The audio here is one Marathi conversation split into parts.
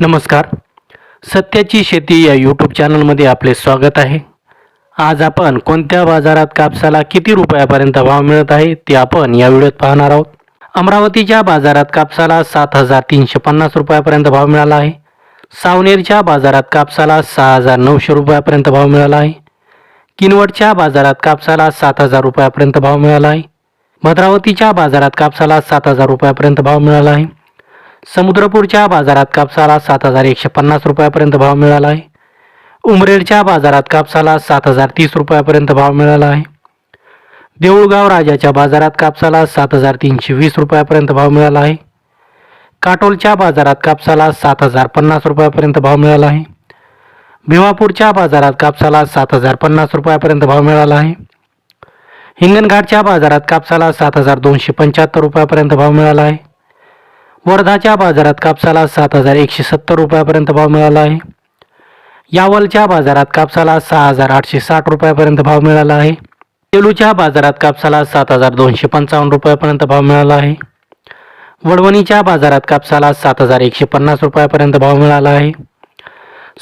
नमस्कार. सत्याची शेती या यूट्यूब चॅनलमध्ये आपले स्वागत आहे. आज आपण कोणत्या बाजारात कापसाला किती रुपयापर्यंत भाव मिळत आहे ते आपण या व्हिडिओत पाहणार आहोत. अमरावतीच्या बाजारात कापसाला सात हजार तीनशे पन्नास रुपयापर्यंत भाव मिळाला आहे. सावनेरच्या बाजारात कापसाला सहा हजार नऊशे रुपयापर्यंत भाव मिळाला आहे. किनवटच्या बाजारात कापसाला सात हजार रुपयापर्यंत भाव मिळाला आहे. भद्रावतीच्या बाजारात कापसाला सात हजार रुपयापर्यंत भाव मिळाला आहे. समुद्रपूरच्या बाजारात कापसाला सात हजार एकशे पन्नास रुपयापर्यंत भाव मिळाला आहे. उमरेडच्या बाजारात कापसाला सात हजार तीस रुपयापर्यंत भाव मिळाला आहे. देऊळगाव राजाच्या बाजारात कापसाला सात हजार तीनशे वीस रुपयापर्यंत भाव मिळाला आहे. काटोलच्या बाजारात कापसाला सात हजार पन्नास रुपयापर्यंत भाव मिळाला आहे. भिवापूरच्या बाजारात कापसाला सात हजार पन्नास रुपयापर्यंत भाव मिळाला आहे. हिंगणघाटच्या बाजारात कापसाला सात हजार दोनशे पंच्याहत्तर रुपयापर्यंत भाव मिळाला आहे. वर्धाच्या बाजारात कापसाला सात हजार एकशे सत्तर रुपयापर्यंत भाव मिळाला आहे. यावलच्या बाजारात कापसाला सहा हजार आठशे साठ रुपयापर्यंत भाव मिळाला आहे. सेलूच्या बाजारात कापसाला सात हजार दोनशे पंचावन्न रुपयापर्यंत भाव मिळाला आहे. वडवणीच्या बाजारात कापसाला सात हजार एकशे पन्नास रुपयापर्यंत भाव मिळाला आहे.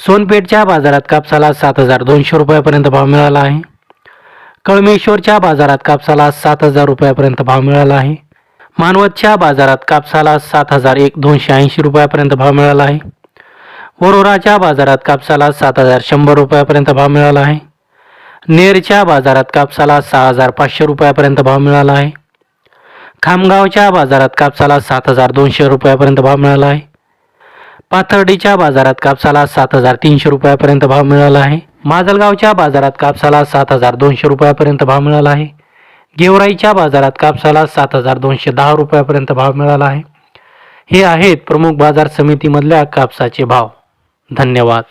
सोनपेठच्या बाजारात कापसाला सात हजार दोनशे रुपयापर्यंत भाव मिळाला आहे. कळमेश्वरच्या बाजारात कापसाला सात हजार रुपयापर्यंत भाव मिळाला आहे. मानवतच्या बाजारात कापसाला सात हजार एक दोनशे ऐंशी रुपयापर्यंत भाव मिळाला आहे. वरोराच्या बाजारात कापसाला सात हजार शंभर रुपयापर्यंत भाव मिळाला आहे. नेरच्या बाजारात कापसाला सहा हजार पाचशे रुपयापर्यंत भाव मिळाला आहे. खामगावच्या बाजारात कापसाला सात हजार दोनशे रुपयापर्यंत भाव मिळाला आहे. पाथर्डीच्या बाजारात कापसाला सात हजार तीनशे रुपयापर्यंत भाव मिळाला आहे. माजलगावच्या बाजारात कापसाला सात हजार दोनशे रुपयापर्यंत भाव मिळाला आहे. गेवराईच्या बाजारात कापसाला सात हजार दोनशे दहा रुपयापर्यंत भाव मिळाला आहे. हे आहेत प्रमुख बाजार समितीमधल्या कापसाचे भाव. धन्यवाद.